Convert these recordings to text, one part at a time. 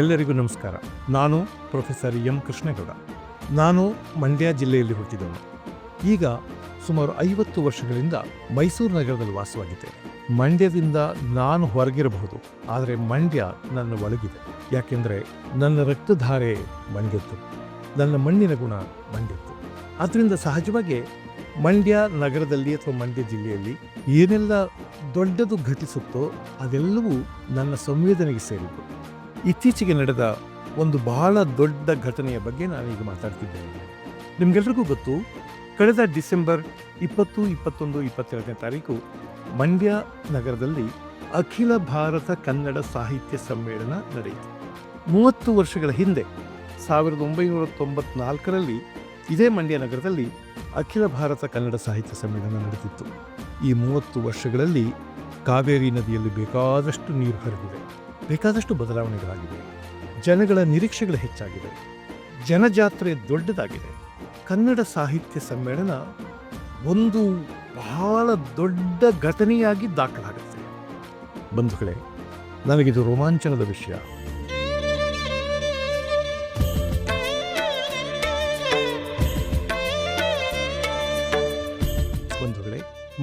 ಎಲ್ಲರಿಗೂ ನಮಸ್ಕಾರ. ನಾನು ಪ್ರೊಫೆಸರ್ ಎಂ ಕೃಷ್ಣೇಗೌಡ. ನಾನು ಮಂಡ್ಯ ಜಿಲ್ಲೆಯಲ್ಲಿ ಹುಟ್ಟಿದವನು. ಈಗ ಸುಮಾರು ಐವತ್ತು ವರ್ಷಗಳಿಂದ ಮೈಸೂರು ನಗರದಲ್ಲಿ ವಾಸವಾಗಿದ್ದೇನೆ ಮಂಡ್ಯದಿಂದ ನಾನು ಹೊರಗಿರಬಹುದು, ಆದರೆ ಮಂಡ್ಯ ನನ್ನ ಒಳಗಿದೆ. ಯಾಕೆಂದರೆ ನನ್ನ ರಕ್ತಧಾರೆ ಮಂಡ್ಯದ್ದು, ನನ್ನ ಮಣ್ಣಿನ ಗುಣ ಮಂಡ್ಯದ್ದು. ಆದ್ದರಿಂದ ಸಹಜವಾಗಿ ಮಂಡ್ಯ ನಗರದಲ್ಲಿ ಅಥವಾ ಮಂಡ್ಯ ಜಿಲ್ಲೆಯಲ್ಲಿ ಏನೆಲ್ಲ ದೊಡ್ಡದು ಘಟಿಸುತ್ತೋ ಅದೆಲ್ಲವೂ ನನ್ನ ಸಂವೇದನೆಗೆ ಸೇರಿದ್ದು. ಇತ್ತೀಚೆಗೆ ನಡೆದ ಒಂದು ಬಹಳ ದೊಡ್ಡ ಘಟನೆಯ ಬಗ್ಗೆ ನಾನೀಗ ಮಾತಾಡ್ತಿದ್ದೇನೆ. ನಿಮ್ಗೆಲ್ರಿಗೂ ಗೊತ್ತು, ಕಳೆದ ಡಿಸೆಂಬರ್ ಇಪ್ಪತ್ತು, ಇಪ್ಪತ್ತೊಂದು, ಇಪ್ಪತ್ತೆರಡನೇ ತಾರೀಕು ಮಂಡ್ಯ ನಗರದಲ್ಲಿ ಅಖಿಲ ಭಾರತ ಕನ್ನಡ ಸಾಹಿತ್ಯ ಸಮ್ಮೇಳನ ನಡೆಯಿತು. ಮೂವತ್ತು ವರ್ಷಗಳ ಹಿಂದೆ, ಸಾವಿರದ ಒಂಬೈನೂರ ತೊಂಬತ್ನಾಲ್ಕರಲ್ಲಿ ಇದೇ ಮಂಡ್ಯ ನಗರದಲ್ಲಿ ಅಖಿಲ ಭಾರತ ಕನ್ನಡ ಸಾಹಿತ್ಯ ಸಮ್ಮೇಳನ ನಡೆದಿತ್ತು. ಈ ಮೂವತ್ತು ವರ್ಷಗಳಲ್ಲಿ ಕಾವೇರಿ ನದಿಯಲ್ಲಿ ಬೇಕಾದಷ್ಟು ನೀರು ಹರಿದಿದೆ. ಬೇಕಾದಷ್ಟು ಬದಲಾವಣೆಗಳಾಗಿವೆ. ಜನಗಳ ನಿರೀಕ್ಷೆಗಳು ಹೆಚ್ಚಾಗಿದೆ ಜನಜಾತ್ರೆ ದೊಡ್ಡದಾಗಿದೆ. ಕನ್ನಡ ಸಾಹಿತ್ಯ ಸಮ್ಮೇಳನ ಒಂದು ಬಹಳ ದೊಡ್ಡ ಘಟನೆಯಾಗಿ ದಾಖಲಾಗುತ್ತೆ. ಬಂಧುಗಳೇ ನನಗಿದು ರೋಮಾಂಚನದ ವಿಷಯ.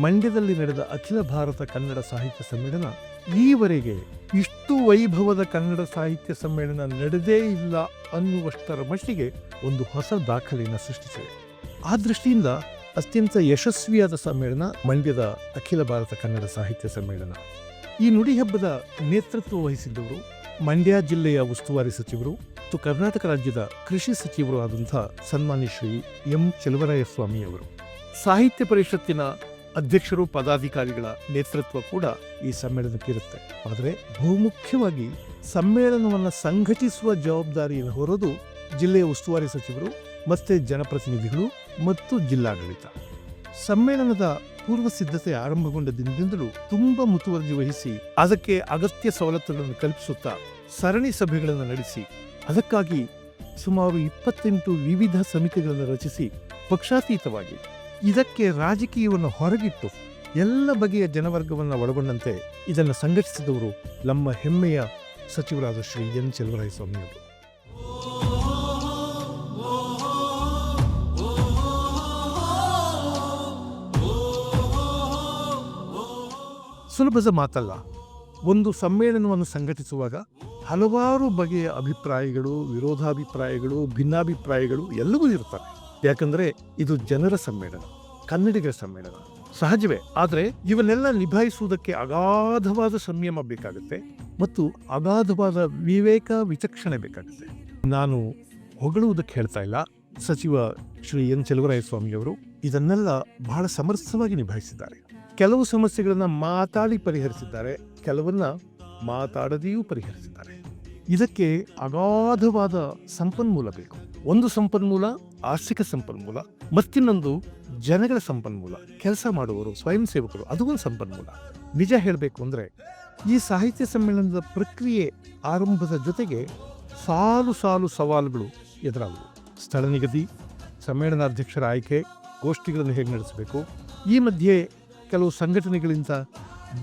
ಮಂಡ್ಯದಲ್ಲಿ ನಡೆದ ಅಖಿಲ ಭಾರತ ಕನ್ನಡ ಸಾಹಿತ್ಯ ಸಮ್ಮೇಳನ ಈವರೆಗೆ ಇಷ್ಟು ವೈಭವದ ಕನ್ನಡ ಸಾಹಿತ್ಯ ಸಮ್ಮೇಳನ ನಡೆದೇ ಇಲ್ಲ ಅನ್ನುವಷ್ಟರ ಮಟ್ಟಿಗೆ ಒಂದು ಹೊಸ ದಾಖಲೆಯನ್ನು ಸೃಷ್ಟಿಸಿದೆ. ಆ ದೃಷ್ಟಿಯಿಂದ ಅತ್ಯಂತ ಯಶಸ್ವಿಯಾದ ಸಮ್ಮೇಳನ ಮಂಡ್ಯದ ಅಖಿಲ ಭಾರತ ಕನ್ನಡ ಸಾಹಿತ್ಯ ಸಮ್ಮೇಳನ. ಈ ನುಡಿ ಹಬ್ಬದ ನೇತೃತ್ವ ವಹಿಸಿದ್ದವರು ಮಂಡ್ಯ ಜಿಲ್ಲೆಯ ಉಸ್ತುವಾರಿ ಸಚಿವರು ಮತ್ತು ಕರ್ನಾಟಕ ರಾಜ್ಯದ ಕೃಷಿ ಸಚಿವರು ಆದಂಥ ಸನ್ಮಾನ್ಯ ಶ್ರೀ ಎಂ ಚೆಲುವರಾಯಸ್ವಾಮಿ ಅವರು. ಸಾಹಿತ್ಯ ಪರಿಷತ್ತಿನ ಅಧ್ಯಕ್ಷರು ಪದಾಧಿಕಾರಿಗಳ ನೇತೃತ್ವ ಕೂಡ ಈ ಸಮ್ಮೇಳನಕ್ಕೆ ಇರುತ್ತೆ ಆದರೆ ಬಹುಮುಖ್ಯವಾಗಿ ಸಮ್ಮೇಳನವನ್ನು ಸಂಘಟಿಸುವ ಜವಾಬ್ದಾರಿಯನ್ನು ಹೊರದು ಜಿಲ್ಲೆಯ ಉಸ್ತುವಾರಿ ಸಚಿವರು, ಮತ್ತೆ ಜನಪ್ರತಿನಿಧಿಗಳು ಮತ್ತು ಜಿಲ್ಲಾಡಳಿತ. ಸಮ್ಮೇಳನದ ಪೂರ್ವ ಸಿದ್ಧತೆ ಆರಂಭಗೊಂಡ ದಿನದಿಂದಲೂ ತುಂಬಾ ಮುತುವರ್ಜಿ ವಹಿಸಿ, ಅದಕ್ಕೆ ಅಗತ್ಯ ಸವಲತ್ತುಗಳನ್ನು ಕಲ್ಪಿಸುತ್ತಾ ಸರಣಿ ಸಭೆಗಳನ್ನು ನಡೆಸಿ, ಅದಕ್ಕಾಗಿ ಸುಮಾರು ಇಪ್ಪತ್ತೆಂಟು ವಿವಿಧ ಸಮಿತಿಗಳನ್ನು ರಚಿಸಿ ಪಕ್ಷಾತೀತವಾಗಿ ಇದಕ್ಕೆ ರಾಜಕೀಯವನ್ನು ಹೊರಗಿಟ್ಟು ಎಲ್ಲ ಬಗೆಯ ಜನವರ್ಗವನ್ನು ಒಳಗೊಂಡಂತೆ ಇದನ್ನು ಸಂಘಟಿಸಿದವರು ನಮ್ಮ ಹೆಮ್ಮೆಯ ಸಚಿವರಾದ ಶ್ರೀ ಎನ್ ಚೆಲುವರಾಯಸ್ವಾಮಿಯವರು. ಸುಲಭದ ಮಾತಲ್ಲ, ಒಂದು ಸಮ್ಮೇಳನವನ್ನು ಸಂಘಟಿಸುವಾಗ ಹಲವಾರು ಬಗೆಯ ಅಭಿಪ್ರಾಯಗಳು, ವಿರೋಧಾಭಿಪ್ರಾಯಗಳು, ಭಿನ್ನಾಭಿಪ್ರಾಯಗಳು ಎಲ್ಲವೂ ಇರ್ತವೆ ಯಾಕಂದ್ರೆ ಇದು ಜನರ ಸಮ್ಮೇಳನ, ಕನ್ನಡಿಗರ ಸಮ್ಮೇಳನ. ಸಹಜವೇ, ಆದರೆ ಇವನ್ನೆಲ್ಲ ನಿಭಾಯಿಸುವುದಕ್ಕೆ ಅಗಾಧವಾದ ಸಂಯಮ ಬೇಕಾಗುತ್ತೆ ಮತ್ತು ಅಗಾಧವಾದ ವಿವೇಕ ವಿಚಕ್ಷಣೆ ಬೇಕಾಗುತ್ತೆ. ನಾನು ಹೊಗಳುವುದಕ್ಕೆ ಹೇಳ್ತಾ ಇಲ್ಲ. ಸಚಿವ ಶ್ರೀ ಎನ್ ಚೆಲುವರಾಯಸ್ವಾಮಿಯವರು ಇದನ್ನೆಲ್ಲ ಬಹಳ ಸಮರ್ಥವಾಗಿ ನಿಭಾಯಿಸಿದ್ದಾರೆ. ಕೆಲವು ಸಮಸ್ಯೆಗಳನ್ನು ಮಾತಾಡಿ ಪರಿಹರಿಸಿದ್ದಾರೆ, ಕೆಲವನ್ನ ಮಾತಾಡದೆಯೂ ಪರಿಹರಿಸಿದ್ದಾರೆ. ಇದಕ್ಕೆ ಅಗಾಧವಾದ ಸಂಪನ್ಮೂಲ ಬೇಕು. ಒಂದು ಸಂಪನ್ಮೂಲ ಆರ್ಥಿಕ ಸಂಪನ್ಮೂಲ, ಮತ್ತಿನ್ನೊಂದು ಜನಗಳ ಸಂಪನ್ಮೂಲ, ಕೆಲಸ ಮಾಡುವವರು, ಸ್ವಯಂ ಸೇವಕರು, ಅದು ಒಂದು ಸಂಪನ್ಮೂಲ. ನಿಜ ಹೇಳಬೇಕು ಅಂದರೆ, ಈ ಸಾಹಿತ್ಯ ಸಮ್ಮೇಳನದ ಪ್ರಕ್ರಿಯೆ ಆರಂಭದ ಜೊತೆಗೆ ಸಾಲು ಸಾಲು ಸವಾಲುಗಳು ಎದುರಾದವು. ಸ್ಥಳ ನಿಗದಿ ಸಮ್ಮೇಳನಾಧ್ಯಕ್ಷರ ಆಯ್ಕೆ, ಗೋಷ್ಠಿಗಳನ್ನು ಹೇಗೆ ನಡೆಸಬೇಕು? ಈ ಮಧ್ಯೆ ಕೆಲವು ಸಂಘಟನೆಗಳಿಂದ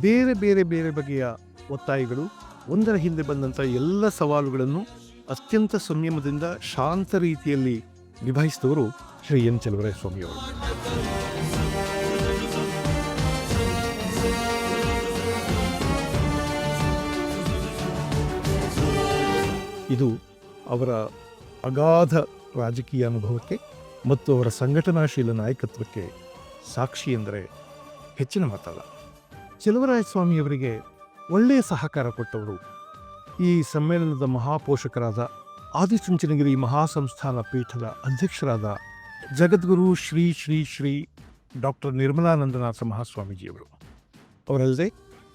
ಬೇರೆ ಬೇರೆ ಬೇರೆ ಬಗೆಯ ಒತ್ತಾಯಗಳು, ಒಂದರ ಹಿಂದೆ ಬಂದಂಥ ಎಲ್ಲ ಸವಾಲುಗಳನ್ನು ಅತ್ಯಂತ ಸಂಯಮದಿಂದ ಶಾಂತ ರೀತಿಯಲ್ಲಿ ನಿಭಾಯಿಸಿದವರು ಶ್ರೀ ಎನ್ ಚೆಲುವರಾಯಸ್ವಾಮಿಯವರು. ಇದು ಅವರ ಅಗಾಧ ರಾಜಕೀಯ ಅನುಭವಕ್ಕೆ ಮತ್ತು ಅವರ ಸಂಘಟನಾಶೀಲ ನಾಯಕತ್ವಕ್ಕೆ ಸಾಕ್ಷಿ ಎಂದರೆ ಹೆಚ್ಚಿನ ಮಾತಲ್ಲ ಚೆಲುವರಾಯಸ್ವಾಮಿಯವರಿಗೆ ಒಳ್ಳೆಯ ಸಹಕಾರ ಕೊಟ್ಟವರು ಈ ಸಮ್ಮೇಳನದ ಮಹಾಪೋಷಕರಾದ ಆದಿಚುಂಚನಗಿರಿ ಮಹಾಸಂಸ್ಥಾನ ಪೀಠದ ಅಧ್ಯಕ್ಷರಾದ ಜಗದ್ಗುರು ಶ್ರೀ ಶ್ರೀ ಶ್ರೀ ಡಾಕ್ಟರ್ ನಿರ್ಮಲಾನಂದನಾಥ ಮಹಾಸ್ವಾಮೀಜಿಯವರು ಅವರಲ್ಲದೆ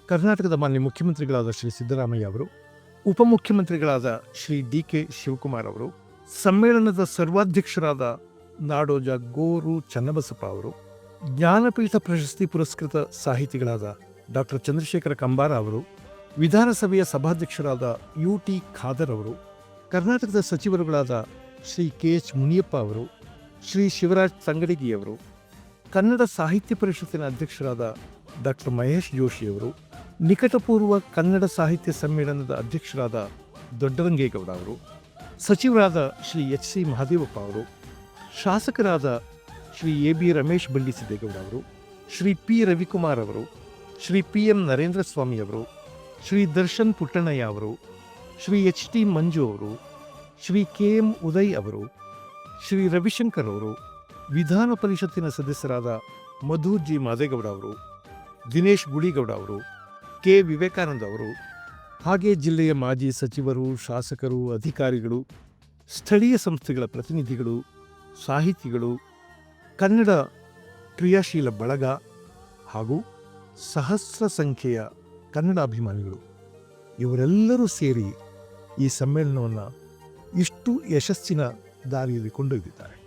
ಕರ್ನಾಟಕದ ಮಾನ್ಯ ಮುಖ್ಯಮಂತ್ರಿಗಳಾದ ಶ್ರೀ ಸಿದ್ದರಾಮಯ್ಯ ಅವರು, ಉಪಮುಖ್ಯಮಂತ್ರಿಗಳಾದ ಶ್ರೀ ಡಿ ಕೆ ಶಿವಕುಮಾರ್ ಅವರು, ಸಮ್ಮೇಳನದ ಸರ್ವಾಧ್ಯಕ್ಷರಾದ ನಾಡೋಜ ಗೋರು ಚನ್ನಬಸಪ್ಪ ಅವರು, ಜ್ಞಾನಪೀಠ ಪ್ರಶಸ್ತಿ ಪುರಸ್ಕೃತ ಸಾಹಿತಿಗಳಾದ ಡಾಕ್ಟರ್ ಚಂದ್ರಶೇಖರ ಕಂಬಾರ ಅವರು, ವಿಧಾನಸಭೆಯ ಸಭಾಧ್ಯಕ್ಷರಾದ ಯು ಟಿ ಖಾದರ್ ಅವರು ಕರ್ನಾಟಕದ ಸಚಿವರುಗಳಾದ ಶ್ರೀ ಕೆ ಎಚ್ ಮುನಿಯಪ್ಪ ಅವರು, ಶ್ರೀ ಶಿವರಾಜ್ ಸಂಗಡಿಗಿಯವರು ಕನ್ನಡ ಸಾಹಿತ್ಯ ಪರಿಷತ್ತಿನ ಅಧ್ಯಕ್ಷರಾದ ಡಾಕ್ಟರ್ ಮಹೇಶ್ ಜೋಶಿಯವರು ನಿಕಟಪೂರ್ವ ಕನ್ನಡ ಸಾಹಿತ್ಯ ಸಮ್ಮೇಳನದ ಅಧ್ಯಕ್ಷರಾದ ದೊಡ್ಡರಂಗೇಗೌಡ ಅವರು, ಸಚಿವರಾದ ಶ್ರೀ ಎಚ್ ಸಿ ಮಹಾದೇವಪ್ಪ ಅವರು, ಶಾಸಕರಾದ ಶ್ರೀ ಎ ಬಿ ರಮೇಶ್ ಬಳ್ಳಿಸಿದ್ದೇಗೌಡ ಅವರು, ಶ್ರೀ ಪಿ ರವಿಕುಮಾರ್ ಅವರು, ಶ್ರೀ ಪಿ ಎಂ ನರೇಂದ್ರ ಸ್ವಾಮಿ ಅವರು, ಶ್ರೀ ದರ್ಶನ್ ಪುಟ್ಟಣ್ಣಯ್ಯ ಅವರು ಶ್ರೀ ಎಚ್ ಟಿ ಮಂಜು ಅವರು, ಶ್ರೀ ಕೆ ಎಂ ಉದಯ್ ಅವರು, ಶ್ರೀ ರವಿಶಂಕರ್ ಅವರು, ವಿಧಾನ ಪರಿಷತ್ತಿನ ಸದಸ್ಯರಾದ ಮಧು ಜಿ ಮಾದೇಗೌಡ ಅವರು, ದಿನೇಶ್ ಗುಡಿಗೌಡ ಅವರು, ಕೆ ವಿವೇಕಾನಂದ ಅವರು, ಹಾಗೆ ಜಿಲ್ಲೆಯ ಮಾಜಿ ಸಚಿವರು, ಶಾಸಕರು, ಅಧಿಕಾರಿಗಳು, ಸ್ಥಳೀಯ ಸಂಸ್ಥೆಗಳ ಪ್ರತಿನಿಧಿಗಳು, ಸಾಹಿತಿಗಳು, ಕನ್ನಡ ಕ್ರಿಯಾಶೀಲ ಬಳಗ ಹಾಗೂ ಸಹಸ್ರ ಸಂಖ್ಯೆಯ ಕನ್ನಡ ಅಭಿಮಾನಿಗಳು, ಇವರೆಲ್ಲರೂ ಸೇರಿ ಈ ಸಮ್ಮೇಳನವನ್ನು ಇಷ್ಟು ಯಶಸ್ಸಿನ ದಾರಿಯಲ್ಲಿ ಕೊಂಡೊಯ್ದಿದ್ದಾರೆ.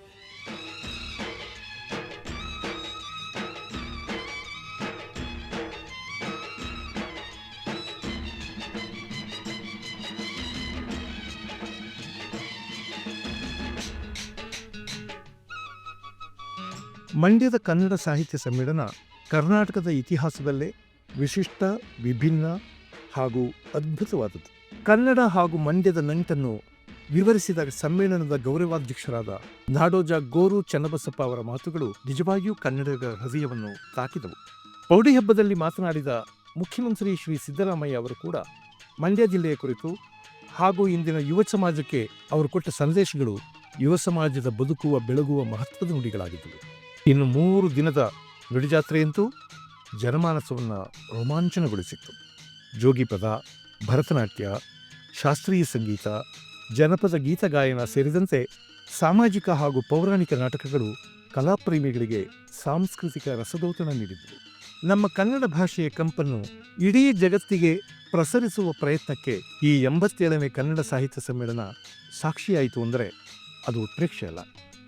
ಮಂಡ್ಯದ ಕನ್ನಡ ಸಾಹಿತ್ಯ ಸಮ್ಮೇಳನ ಕರ್ನಾಟಕದ ಇತಿಹಾಸದಲ್ಲೇ ವಿಶಿಷ್ಟ ವಿಭಿನ್ನ ಹಾಗೂ ಅದ್ಭುತವಾದದ್ದು. ಕನ್ನಡ ಹಾಗೂ ಮಂಡ್ಯದ ನಂಟನ್ನು ವಿವರಿಸಿದ ಸಮ್ಮೇಳನದ ಗೌರವಾಧ್ಯಕ್ಷರಾದ ನಾಡೋಜ ಗೋರು ಚನ್ನಬಸಪ್ಪ ಅವರ ಮಾತುಗಳು ನಿಜವಾಗಿಯೂ ಕನ್ನಡಿಗರ ಹೃದಯವನ್ನು ತಾಕಿದವು. ಪೌಡಿ ಹಬ್ಬದಲ್ಲಿ ಮಾತನಾಡಿದ ಮುಖ್ಯಮಂತ್ರಿ ಶ್ರೀ ಸಿದ್ದರಾಮಯ್ಯ ಅವರು ಕೂಡ ಮಂಡ್ಯ ಜಿಲ್ಲೆಯ ಕುರಿತು ಹಾಗೂ ಇಂದಿನ ಯುವ ಸಮಾಜಕ್ಕೆ ಅವರು ಕೊಟ್ಟ ಸಂದೇಶಗಳು ಯುವ ಸಮಾಜದ ಬದುಕುವ, ಬೆಳಗುವ ಮಹತ್ವದ ನುಡಿಗಳಾಗಿದ್ದವು. ಇನ್ನು ಮೂರು ದಿನದ ನುಡಿಜಾತ್ರೆಯಂತೂ ಜನಮಾನಸವನ್ನು ರೋಮಾಂಚನಗೊಳಿಸಿತ್ತು. ಜೋಗಿಪದ ಭರತನಾಟ್ಯ, ಶಾಸ್ತ್ರೀಯ ಸಂಗೀತ, ಜನಪದ ಗೀತಗಾಯನ ಸೇರಿದಂತೆ ಸಾಮಾಜಿಕ ಹಾಗೂ ಪೌರಾಣಿಕ ನಾಟಕಗಳು ಕಲಾಪ್ರೇಮಿಗಳಿಗೆ ಸಾಂಸ್ಕೃತಿಕ ರಸದೌತಣ ನೀಡಿದ್ದವು ನಮ್ಮ ಕನ್ನಡ ಭಾಷೆಯ ಕಂಪನ್ನು ಇಡೀ ಜಗತ್ತಿಗೆ ಪ್ರಸರಿಸುವ ಪ್ರಯತ್ನಕ್ಕೆ ಈ ಎಂಬತ್ತೇಳನೇ ಕನ್ನಡ ಸಾಹಿತ್ಯ ಸಮ್ಮೇಳನ ಸಾಕ್ಷಿಯಾಯಿತು ಅಂದರೆ ಅದು ಉತ್ಪ್ರೇಕ್ಷೆ ಅಲ್ಲ.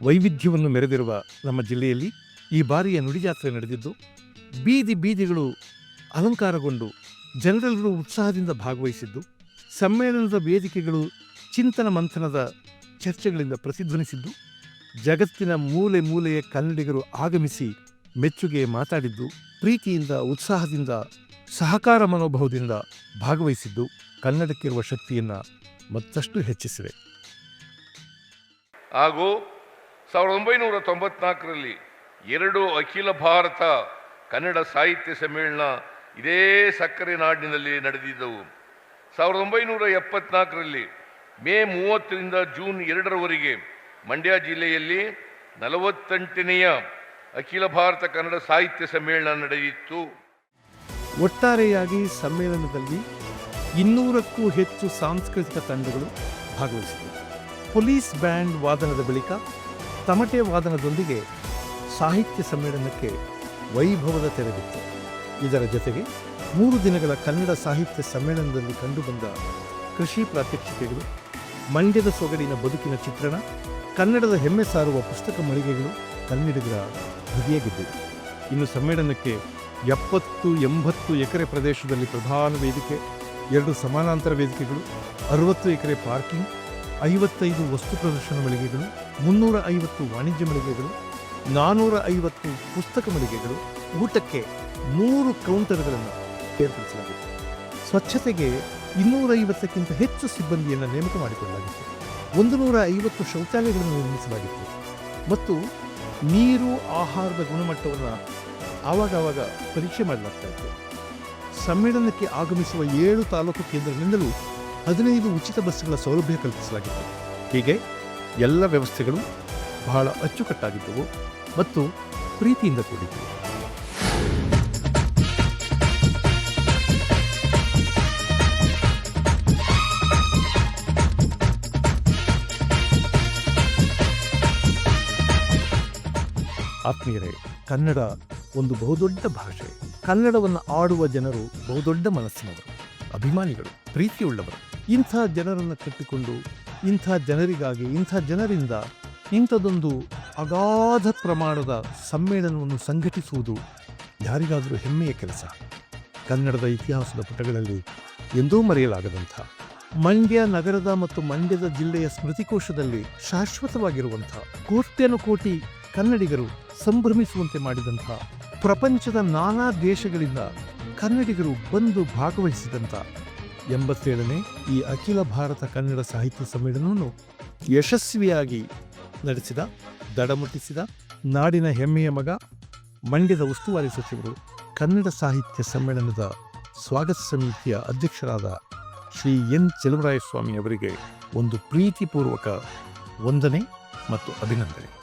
ವೈವಿಧ್ಯವನ್ನು ಮೆರೆದಿರುವ ನಮ್ಮ ಜಿಲ್ಲೆಯಲ್ಲಿ ಈ ಬಾರಿಯ ನುಡಿಜಾತ್ರೆ ನಡೆದಿದ್ದು, ಬೀದಿ ಬೀದಿಗಳು ಅಲಂಕಾರಗೊಂಡು ಜನರೆಲ್ಲರೂ ಉತ್ಸಾಹದಿಂದ ಭಾಗವಹಿಸಿದ್ದು, ಸಮ್ಮೇಳನದ ವೇದಿಕೆಗಳು ಚಿಂತನ ಮಂಥನದ ಚರ್ಚೆಗಳಿಂದ ಪ್ರತಿಧ್ವನಿಸಿದ್ದು, ಜಗತ್ತಿನ ಮೂಲೆ ಮೂಲೆಯ ಕನ್ನಡಿಗರು ಆಗಮಿಸಿ ಮೆಚ್ಚುಗೆ ಮಾತಾಡಿದ್ದು, ಪ್ರೀತಿಯಿಂದ, ಉತ್ಸಾಹದಿಂದ, ಸಹಕಾರ ಮನೋಭಾವದಿಂದ ಭಾಗವಹಿಸಿದ್ದು ಕನ್ನಡಕ್ಕಿರುವ ಶಕ್ತಿಯನ್ನು ಮತ್ತಷ್ಟು ಹೆಚ್ಚಿಸಿವೆ. ಹಾಗೂ ಸಾವಿರದ ಒಂಬೈನೂರ ತೊಂಬತ್ನಾಲ್ಕರಲ್ಲಿ ಎರಡು ಅಖಿಲ ಭಾರತ ಕನ್ನಡ ಸಾಹಿತ್ಯ ಸಮ್ಮೇಳನ ಇದೇ ಸಕ್ಕರೆ ನಾಡಿನಲ್ಲಿ ನಡೆದಿದ್ದವು. ಸಾವಿರದ ಒಂಬೈನೂರ ಎಪ್ಪತ್ನಾಲ್ಕರಲ್ಲಿ ಮೇ ಮೂವತ್ತರಿಂದ ಜೂನ್ ಎರಡರವರೆಗೆ ಮಂಡ್ಯ ಜಿಲ್ಲೆಯಲ್ಲಿ ನಲವತ್ತೆಂಟನೆಯ ಅಖಿಲ ಭಾರತ ಕನ್ನಡ ಸಾಹಿತ್ಯ ಸಮ್ಮೇಳನ ನಡೆಯಿತು. ಒಟ್ಟಾರೆಯಾಗಿ ಸಮ್ಮೇಳನದಲ್ಲಿ ಇನ್ನೂರಕ್ಕೂ ಹೆಚ್ಚು ಸಾಂಸ್ಕೃತಿಕ ತಂಡಗಳು ಭಾಗವಹಿಸಿದವು. ಪೊಲೀಸ್ ಬ್ಯಾಂಡ್ ವಾದನದ ಬಳಿಕ ತಮಟೆ ವಾದನದೊಂದಿಗೆ ಸಾಹಿತ್ಯ ಸಮ್ಮೇಳನಕ್ಕೆ ವೈಭವದ ತೆರೆದಿತ್ತು. ಇದರ ಜೊತೆಗೆ ಮೂರು ದಿನಗಳ ಕನ್ನಡ ಸಾಹಿತ್ಯ ಸಮ್ಮೇಳನದಲ್ಲಿ ಕಂಡುಬಂದ ಕೃಷಿ ಪ್ರಾತ್ಯಕ್ಷಿಕೆಗಳು, ಮಂಡ್ಯದ ಸೊಗಡಿನ ಬದುಕಿನ ಚಿತ್ರಣ, ಕನ್ನಡದ ಹೆಮ್ಮೆ ಸಾರುವ ಪುಸ್ತಕ ಮಳಿಗೆಗಳು ಕನ್ನಡಿಗರ ಹೃದಯ ಇನ್ನು ಸಮ್ಮೇಳನಕ್ಕೆ ಎಪ್ಪತ್ತು ಎಂಬತ್ತು ಎಕರೆ ಪ್ರದೇಶದಲ್ಲಿ ಪ್ರಧಾನ ವೇದಿಕೆ, ಎರಡು ಸಮಾನಾಂತರ ವೇದಿಕೆಗಳು, ಅರವತ್ತು ಎಕರೆ ಪಾರ್ಕಿಂಗ್, ಐವತ್ತೈದು ವಸ್ತು ಪ್ರದರ್ಶನ ಮಳಿಗೆಗಳು, ಮುನ್ನೂರ ಐವತ್ತು ವಾಣಿಜ್ಯ ಮಳಿಗೆಗಳು ನಾನ್ನೂರ ಐವತ್ತು ಪುಸ್ತಕ ಮಳಿಗೆಗಳು, ಊಟಕ್ಕೆ ಮೂರು ಕೌಂಟರ್ಗಳನ್ನು ಏರ್ಪಡಿಸಲಾಗಿತ್ತು. ಸ್ವಚ್ಛತೆಗೆ ಇನ್ನೂರ ಐವತ್ತಕ್ಕಿಂತ ಹೆಚ್ಚು ಸಿಬ್ಬಂದಿಯನ್ನು ನೇಮಕ ಮಾಡಿಕೊಳ್ಳಲಾಗಿತ್ತು. ಒಂದು ನೂರ ಐವತ್ತು ಶೌಚಾಲಯಗಳನ್ನು ನಿರ್ಮಿಸಲಾಗಿತ್ತು. ಮತ್ತು ನೀರು, ಆಹಾರದ ಗುಣಮಟ್ಟವನ್ನು ಆವಾಗವಾಗ ಪರೀಕ್ಷೆ ಮಾಡಲಾಗ್ತಾ ಇತ್ತು. ಸಮ್ಮೇಳನಕ್ಕೆ ಆಗಮಿಸುವ ಏಳು ತಾಲೂಕು ಕೇಂದ್ರಗಳಿಂದಲೂ ಹದಿನೈದು ಉಚಿತ ಬಸ್ಸುಗಳ ಸೌಲಭ್ಯ ಕಲ್ಪಿಸಲಾಗಿತ್ತು. ಹೀಗೆ ಎಲ್ಲ ವ್ಯವಸ್ಥೆಗಳು ಬಹಳ ಅಚ್ಚುಕಟ್ಟಾಗಿದ್ದವು ಮತ್ತು ಪ್ರೀತಿಯಿಂದ ಕೂಡಿದ್ದವು. ಆತ್ಮೀಯರೇ, ಕನ್ನಡ ಒಂದು ಬಹುದೊಡ್ಡ ಭಾಷೆ. ಕನ್ನಡವನ್ನು ಆಡುವ ಜನರು ಬಹುದೊಡ್ಡ ಮನಸ್ಸಿನವರು, ಅಭಿಮಾನಿಗಳು, ಪ್ರೀತಿಯುಳ್ಳವರು. ಇಂಥ ಜನರನ್ನು ಕಟ್ಟಿಕೊಂಡು, ಇಂಥ ಜನರಿಗಾಗಿ, ಇಂಥ ಜನರಿಂದ ಇಂಥದೊಂದು ಅಗಾಧ ಪ್ರಮಾಣದ ಸಮ್ಮೇಳನವನ್ನು ಸಂಘಟಿಸುವುದು ಯಾರಿಗಾದರೂ ಹೆಮ್ಮೆಯ ಕೆಲಸ. ಕನ್ನಡದ ಇತಿಹಾಸದ ಪುಟಗಳಲ್ಲಿ ಎಂದೂ ಮರೆಯಲಾಗದಂಥ, ಮಂಡ್ಯ ನಗರದ ಮತ್ತು ಮಂಡ್ಯದ ಜಿಲ್ಲೆಯ ಸ್ಮೃತಿಕೋಶದಲ್ಲಿ ಶಾಶ್ವತವಾಗಿರುವಂಥ ಕೋಟ್ಯನುಕೋಟಿ ಕನ್ನಡಿಗರು ಸಂಭ್ರಮಿಸುವಂತೆ ಮಾಡಿದಂಥ ಪ್ರಪಂಚದ ನಾನಾ ದೇಶಗಳಿಂದ ಕನ್ನಡಿಗರು ಬಂದು ಭಾಗವಹಿಸಿದಂಥ ಎಂಬತ್ತೇಳನೇ ಈ ಅಖಿಲ ಭಾರತ ಕನ್ನಡ ಸಾಹಿತ್ಯ ಸಮ್ಮೇಳನವನ್ನು ಯಶಸ್ವಿಯಾಗಿ ನಡೆಸಿದ, ದಡಮುಟ್ಟಿಸಿದ ನಾಡಿನ ಹೆಮ್ಮೆಯ ಮಗ, ಮಂಡ್ಯದ ಉಸ್ತುವಾರಿ ಸಚಿವರು ಕನ್ನಡ ಸಾಹಿತ್ಯ ಸಮ್ಮೇಳನದ ಸ್ವಾಗತ ಸಮಿತಿಯ ಅಧ್ಯಕ್ಷರಾದ ಶ್ರೀ ಎನ್ ಚೆಲುವರಾಯಸ್ವಾಮಿ ಅವರಿಗೆ ಒಂದು ಪ್ರೀತಿಪೂರ್ವಕ ವಂದನೆ ಮತ್ತು ಅಭಿನಂದನೆ.